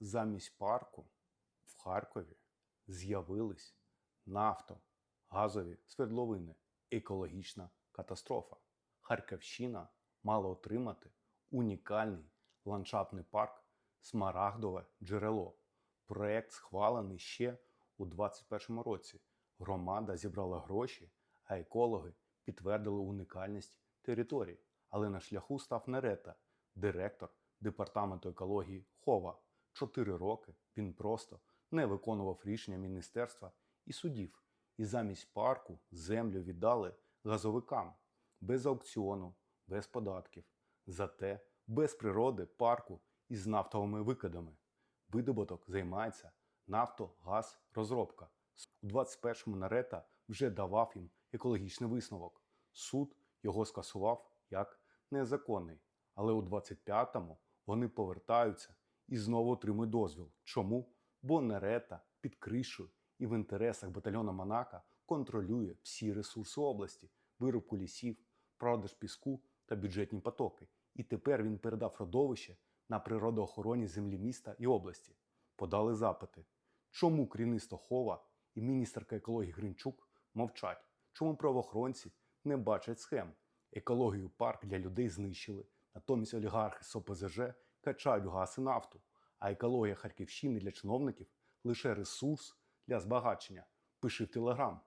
Замість парку в Харкові з'явились нафто, газові свердловини, екологічна катастрофа. Харківщина мала отримати унікальний ландшафтний парк Смарагдове джерело. Проект схвалений ще у 2021 році. Громада зібрала гроші, а екологи підтвердили унікальність території. Але на шляху став Нерета, директор департаменту екології Хова. Чотири роки він просто не виконував рішення міністерства і судів, і замість парку землю віддали газовикам без аукціону, без податків, зате без природи парку із нафтовими викидами. Видобуток займається нафто-газ розробка. У 21-му Нарета вже давав їм екологічний висновок. Суд його скасував як незаконний. Але у 25-му вони повертаються і знову отримують дозвіл. Чому? Бо Нерета під кришою і в інтересах батальйону Монака контролює всі ресурси області, вирубку лісів, продаж піску та бюджетні потоки. І тепер він передав родовище на природоохоронні землі міста і області. Подали запити. Чому керівництво Хова і міністерка екології Гринчук мовчать? Чому правоохоронці не бачать схем? Екологію парк для людей знищили, натомість олігархи з ОПЗЖ качають газ і нафту, а екологія Харківщини для чиновників лише ресурс для збагачення. Пиши в телеграм.